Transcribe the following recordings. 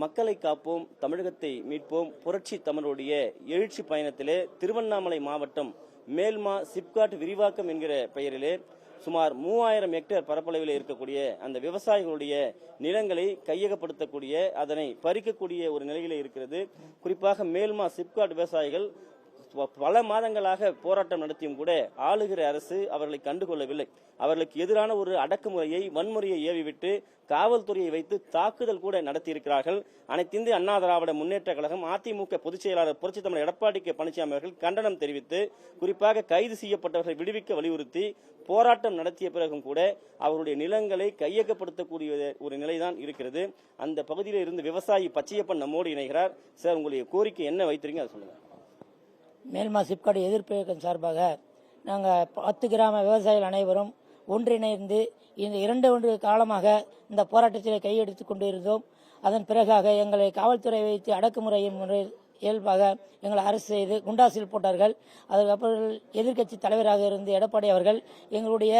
மக்களை காப்போம் தமிழகத்தை மீட்போம். புரட்சி தமிழருடைய எழுச்சி பயணத்திலே திருவண்ணாமலை மாவட்டம் மேல்மா சிப்காட் விரிவாக்கம் என்கிற பெயரிலே சுமார் மூவாயிரம் ஹெக்டேர் பரப்பளவில் இருக்கக்கூடிய அந்த விவசாயிகளுடைய நிலங்களை கையகப்படுத்தக்கூடிய அதனை பறிக்கக்கூடிய ஒரு நிலையில இருக்கிறது. குறிப்பாக மேல்மா சிப்காட் விவசாயிகள் பல மாதங்களாக போராட்டம் நடத்தியும் கூட ஆளுகிற அரசு அவர்களை கண்டுகொள்ளவில்லை. அவர்களுக்கு எதிரான ஒரு அடக்குமுறையை வன்முறையை ஏவிவிட்டு காவல்துறையை வைத்து தாக்குதல் கூட நடத்தியிருக்கிறார்கள். அனைத்திந்திய அண்ணா திராவிட முன்னேற்ற கழகம் அதிமுக பொதுச் செயலாளர் புரட்சி தமிழர் எடப்பாடி கே பழனிசாமி அவர்கள் கண்டனம் தெரிவித்து குறிப்பாக கைது செய்யப்பட்டவர்களை விடுவிக்க வலியுறுத்தி போராட்டம் நடத்திய பிறகும் கூட அவருடைய நிலங்களை கையகப்படுத்தக்கூடிய ஒரு நிலைதான் இருக்கிறது. அந்த பகுதியில் இருந்து விவசாயி பச்சையப்பன் நம்மோடு இணைகிறார். சார் உங்களுடைய கோரிக்கை என்ன வைத்திருக்கீங்க அதை சொல்லுங்கள் மேல்மா சிப்காடு எதிர்ப்பு இயக்கம் சார்பாக நாங்கள் பத்து கிராம விவசாயிகள் அனைவரும் ஒன்றிணைந்து இந்த இரண்டு ஒன்று காலமாக இந்த போராட்டத்தில் கையெடுத்துக் கொண்டிருந்தோம். அதன் பிறகாக எங்களை காவல்துறை வைத்து அடக்குமுறையின் முறை இயல்பாக எங்களை அரசு செய்து குண்டாசில் போட்டார்கள். அதுக்கப்புறம் எதிர்க்கட்சி தலைவராக இருந்து எடப்பாடி அவர்கள் எங்களுடைய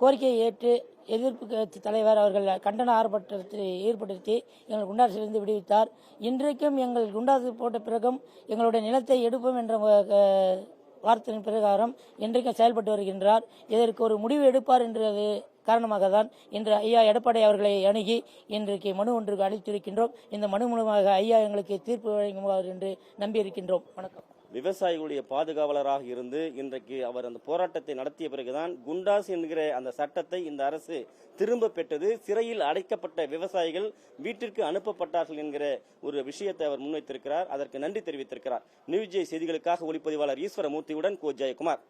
கோரிக்கையை ஏற்று எதிர்ப்பு கட்சி தலைவர் அவர்கள் கண்டன ஆர்ப்பாட்டத்தில் ஏற்படுத்தி எங்கள் குண்டாசிலிருந்து விடுவித்தார். இன்றைக்கும் எங்கள் குண்டாசு போட்ட பிறகும் எங்களுடைய நிலத்தை எடுப்போம் என்ற வார்த்தையின் பிரகாரம் இன்றைக்கும் செயல்பட்டு வருகின்றார். இதற்கு ஒரு முடிவு எடுப்பார் என்றது காரணமாக தான் இன்று ஐயா எடப்பாடி அவர்களை அணுகி இன்றைக்கு மனு ஒன்றுக்கு அளித்திருக்கின்றோம். இந்த மனு மூலமாக ஐயா எங்களுக்கு தீர்ப்பு வழங்குவார் என்று நம்பியிருக்கின்றோம். வணக்கம். விவசாயிகளுடைய பாதுகாவலராக இருந்து இன்றைக்கு அவர் அந்த போராட்டத்தை நடத்திய பிறகுதான் குண்டாஸ் என்கிற அந்த சட்டத்தை இந்த அரசு திரும்ப பெற்றது. சிறையில் அடைக்கப்பட்ட விவசாயிகள் வீட்டிற்கு அனுப்பப்பட்டார்கள் என்கிற ஒரு விஷயத்தை அவர் முன்வைத்திருக்கிறார். அதற்கு நன்றி தெரிவித்திருக்கிறார். நியூஜே செய்திகளுக்காக ஒளிப்பதிவாளர் ஈஸ்வரமூர்த்தியுடன் கோ ஜெயக்குமார்.